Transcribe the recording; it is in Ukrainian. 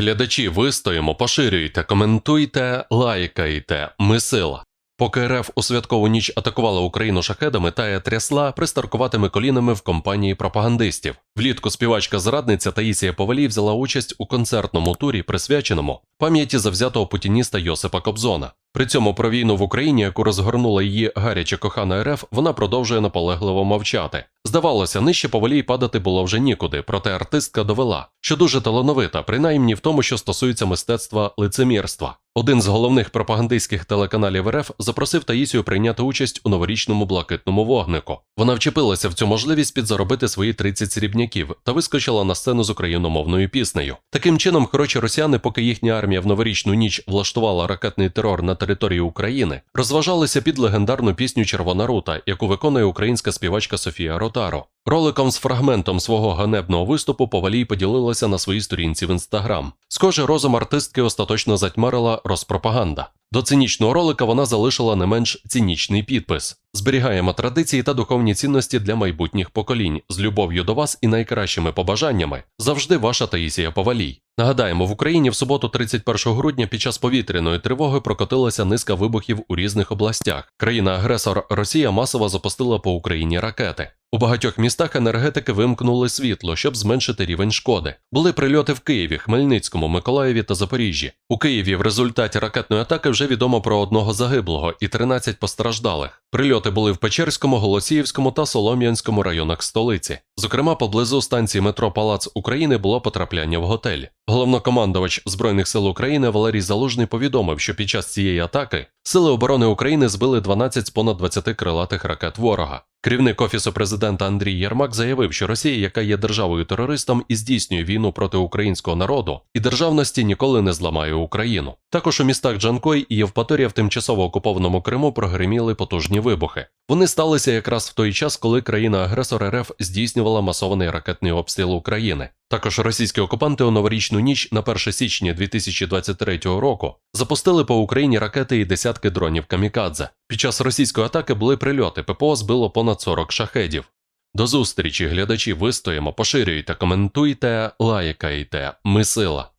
глядачі, вистоїмо, поширюйте, коментуйте, лайкайте. Ми сила. Поки РФ у святкову ніч атакувала Україну шахедами, Тая трясла пристаркуватими колінами в компанії пропагандистів. Влітку співачка-зрадниця Таїсія Повалій взяла участь у концертному турі, присвяченому пам'яті завзятого путініста Йосипа Кобзона. При цьому про війну в Україні, яку розгорнула її гаряче кохана РФ, вона продовжує наполегливо мовчати. Здавалося, нижче повалій падати було вже нікуди, проте артистка довела, що дуже талановита, принаймні в тому, що стосується мистецтва лицемірства. Один з головних пропагандистських телеканалів РФ запросив Таїсію прийняти участь у новорічному блакитному вогнику. Вона вчепилася в цю можливість підзаробити свої 30 срібняків та вискочила на сцену з україномовною піснею. Таким чином, хороші росіяни, поки їхня армія в новорічну ніч влаштувала ракетний терор на території України, розважалися під легендарну пісню Червона рута, яку виконує українська співачка Софія Ротаро. Роликом з фрагментом свого ганебного виступу Повалій поділилася на своїй сторінці в інстаграм. Схоже, розум артистки остаточно затьмарила розпропаганда. До цинічного ролика вона залишила не менш цинічний підпис: зберігаємо традиції та духовні цінності для майбутніх поколінь з любов'ю до вас і найкращими побажаннями. Завжди ваша Таїсія Повалій. Нагадаємо, в Україні в суботу, 31 грудня, під час повітряної тривоги прокотилася низка вибухів у різних областях. Країна-агресор Росія масово запустила по Україні ракети. У багатьох містах енергетики вимкнули світло, щоб зменшити рівень шкоди. Були прильоти в Києві, Хмельницькому, Миколаєві та Запоріжжі. У Києві в результаті ракетної атаки вже відомо про одного загиблого і 13 постраждалих. Прильоти були в Печерському, Голосіївському та Солом'янському районах столиці. Зокрема, поблизу станції метро Палац України було потрапляння в готель. Головнокомандувач Збройних сил України Валерій Залужний повідомив, що під час цієї атаки Сили оборони України збили 12 з понад 20 крилатих ракет ворога. Керівник офісу президента Андрій Єрмак заявив, що Росія, яка є державою терористом і здійснює війну проти українського народу, і державності ніколи не зламає Україну. Також у містах Джанкой і Євпаторія в тимчасово окупованому Криму прогреміли потужні вибухи. Вони сталися якраз в той час, коли країна-агресор РФ здійснювала масований ракетний обстріл України. Також російські окупанти у новорічну ніч на 1 січня 2023 року запустили по Україні ракети і десятки дронів камікадзе. Під час російської атаки були прильоти. ППО збило понад 40 шахедів. До зустрічі, глядачі, вистоїмо, поширюйте, коментуйте, лайкайте. Ми сила.